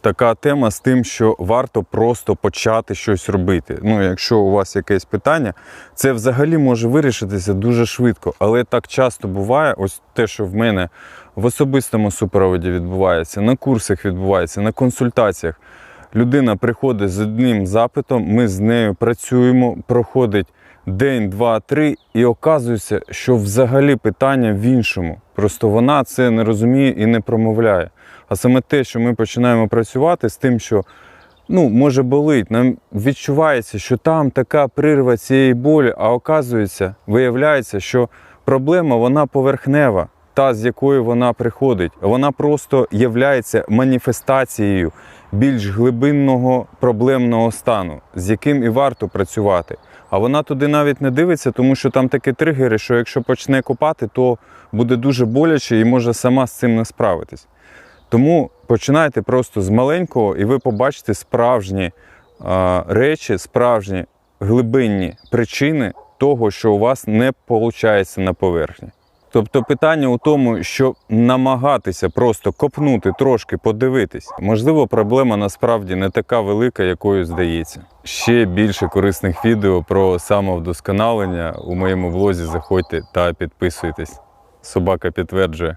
така тема з тим, що варто просто почати щось робити. Ну, якщо у вас якесь питання, це взагалі може вирішитися дуже швидко. Але так часто буває, ось те, що в мене в особистому супроводі відбувається, на курсах відбувається, на консультаціях. Людина приходить з одним запитом, ми з нею працюємо, проходить день, два, три, і оказується, що взагалі питання в іншому. Просто вона це не розуміє і не промовляє. А саме те, що ми починаємо працювати з тим, що ну, може болить, нам відчувається, що там така прирва цієї болі, а оказується, виявляється, що проблема вона поверхнева, та з якою вона приходить. Вона просто являється маніфестацією більш глибинного проблемного стану, з яким і варто працювати. А вона туди навіть не дивиться, тому що там такі тригери, що якщо почне копати, то буде дуже боляче і може сама з цим не справитись. Тому починайте просто з маленького, і ви побачите справжні а, речі, справжні глибинні причини того, що у вас не виходить на поверхні. Тобто питання у тому, що намагатися просто копнути трошки, подивитись. Можливо, проблема насправді не така велика, якою здається. Ще більше корисних відео про самовдосконалення у моєму влозі заходьте та підписуйтесь. Собака підтверджує.